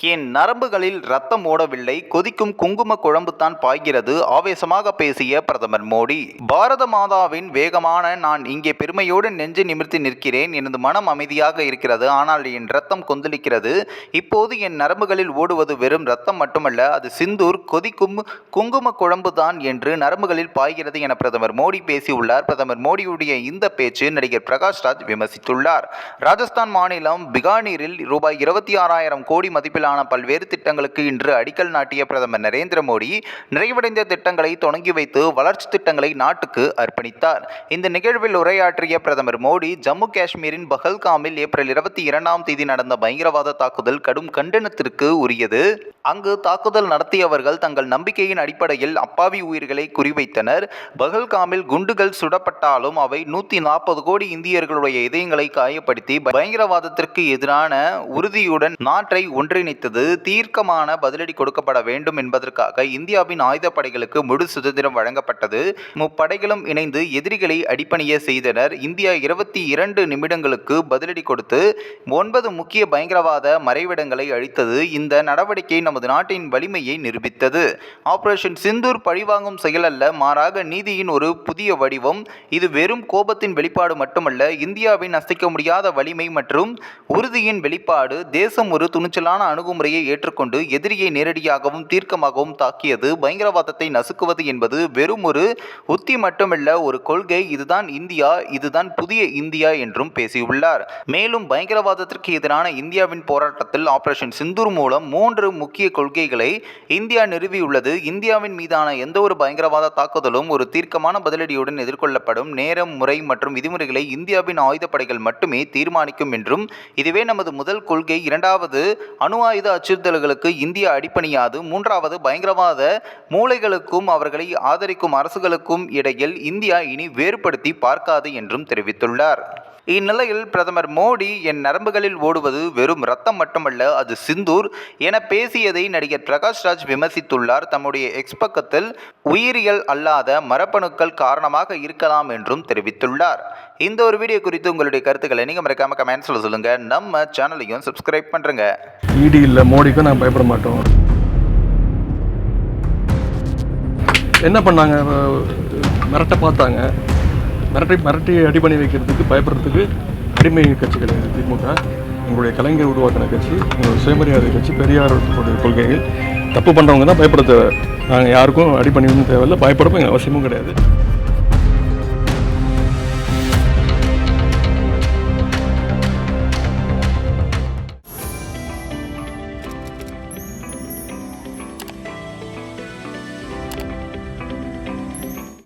என் நரம்புகளில் ரத்தம் ஓடவில்லை? கொதிக்கும் குங்கும குழம்பு தான் பாய்கிறது. ஆவேசமாக பேசிய பிரதமர் மோடி பாரத மாதாவின் வேகமான நான் இங்கே பெருமையோடு நெஞ்சு நிமிர்த்தி நிற்கிறேன். எனது மனம் அமைதியாக இருக்கிறது. ஆனால் என் ரத்தம் கொந்தளிக்கிறது. இப்போது என் நரம்புகளில் ஓடுவது வெறும் ரத்தம் மட்டுமல்ல அது சிந்தூர் கொதிக்கும் குங்கும குழம்பு தான் என்று நரம்புகளில் பாய்கிறது என பிரதமர் மோடி பேசியுள்ளார். பிரதமர் மோடியுடைய இந்த பேச்சு நடிகர் பிரகாஷ் ராஜ் விமர்சித்துள்ளார். ராஜஸ்தான் மாநிலம் பிகானீரில் ரூபாய் இருபத்தி ஆறாயிரம் கோடி மதிப்பிலான பல்வேறு திட்டங்களுக்கு இன்று அடிக்கல் நாட்டிய பிரதமர் நரேந்திர மோடி நிறைவடைந்த திட்டங்களை தொடங்கி வைத்து வளர்ச்சி திட்டங்களை நாட்டுக்கு அர்ப்பணித்தார். இந்த நிகழ்வில் உரையாற்றிய பிரதமர் மோடி ஜம்மு காஷ்மீரின் பஹல்காமில் ஏப்ரல் இருபத்தி இரண்டாம் தேதி நடந்த பயங்கரவாத தாக்குதல் கடும் கண்டனத்திற்கு உரியது. அங்கு தாக்குதல் நடத்தியவர்கள் தங்கள் நம்பிக்கையின் அடிப்படையில் அப்பாவி உயிர்களை குறிவைத்தனர். பஹல்காமில் குண்டுகள் சுடப்பட்டாலும் அவை நூற்றி நாற்பது கோடி இந்தியர்களுடைய இதயங்களை காயப்படுத்தி பயங்கரவாதத்திற்கு எதிரான உறுதியுடன் நாட்டை ஒன்றிணைத்து ஒன்றிணைத்தது தீர்க்கமான பதிலடி கொடுக்கப்பட வேண்டும் என்பதற்காக இந்தியாவின் ஆயுதப்படைகளுக்கு முழு சுதந்திரம் வழங்கப்பட்டது. முப்படைகளும் இணைந்து எதிரிகளை அடிப்பணிய செய்தனர். இந்தியா இருபத்தி இரண்டு நிமிடங்களுக்கு பதிலடி கொடுத்து ஒன்பது முக்கிய பயங்கரவாத மறைவிடங்களை அழித்தது. இந்த நடவடிக்கை நமது நாட்டின் வலிமையை நிரூபித்தது. ஆபரேஷன் சிந்தூர் பழிவாங்கும் செயல் அல்ல மாறாக நீதியின் ஒரு புதிய வடிவம். இது வெறும் கோபத்தின் வெளிப்பாடு மட்டுமல்ல இந்தியாவின் அசைக்க முடியாத வலிமை மற்றும் உறுதியின் வெளிப்பாடு. தேசம் ஒரு துணிச்சலான அணுகுமுறையை ஏற்றுக்கொண்டு எதிரியை நேரடியாகவும் தீர்க்கமாகவும் தாக்கியது. பயங்கரவாதத்தை நசுக்குவது என்பது வெறும் ஒரு உத்தி மட்டுமல்ல ஒரு கொள்கை. இதுதான் இந்தியா இதுதான் புதிய இந்தியா என்றும் பேசியுள்ளார். மேலும் பயங்கரவாதத்திற்கு எதிரான இந்தியாவின் போராட்டத்தில் ஆபரேஷன் சிந்தூர் மூலம் மூன்று முக்கிய கொள்கைகளை இந்தியா நிறுவியுள்ளது. இந்தியாவின் மீதான எந்த ஒரு பயங்கரவாத தாக்குதலும் ஒரு தீர்க்கமான பதிலடியுடன் எதிர்கொள்ளப்படும் நேரம் முறை மற்றும் விதிமுறைகளை இந்தியாவின் ஆயுதப்படைகள் மட்டுமே தீர்மானிக்கும் என்றும் இதுவே நமது முதல் கொள்கை. இரண்டாவது அணு ஆயுத அச்சுறுத்தல்களுக்கு இந்தியா அடிப்பணியாது மூன்றாவது பயங்கரவாத மூளைகளுக்கும் அவர்களை ஆதரிக்கும் அரசுகளுக்கும் இடையில் இந்தியா இனி வேறுபடுத்தி பார்க்காது என்றும் தெரிவித்துள்ளார். இந்நிலையில் பிரதமர் மோடி என் நரம்புகளில் ஓடுவது வெறும் ரத்தம் மட்டுமல்ல அது சிந்தூர் என பேசியதை நடிகர் பிரகாஷ் ராஜ் விமர்சித்துள்ளார். தம்முடைய எக்ஸ் பக்கத்தில் உயிரியல் அல்லாத மரபணுக்கள் காரணமாக இருக்கலாம் என்றும் தெரிவித்துள்ளார். இந்த ஒரு வீடியோ குறித்து உங்களுடைய கருத்துக்களை நீங்கள் மறக்காம கமெண்ட்ஸில் சொல்லுங்கள் நம்ம சேனலையும் சப்ஸ்கிரைப் பண்ணுறங்க இடி இல்லை மோடிக்கும் நாங்கள் பயப்பட மாட்டோம். என்ன பண்ணாங்க? மிரட்ட பார்த்தாங்க. மிரட்டி மிரட்டி அடி பண்ணி வைக்கிறதுக்கு பயப்படுறதுக்கு அடிமை கட்சிகள் கிடையாது திமுக எங்களுடைய கலைஞர் உருவாக்கின கட்சி எங்களுடைய சுயமரியாதை கட்சி பெரியார் கொள்கைகள். தப்பு பண்ணுறவங்க தான் பயப்பட தேவை நாங்கள் யாருக்கும் அடி பண்ணி தேவையில்லை. பயப்படவும் எங்கள் அவசியமும் கிடையாது.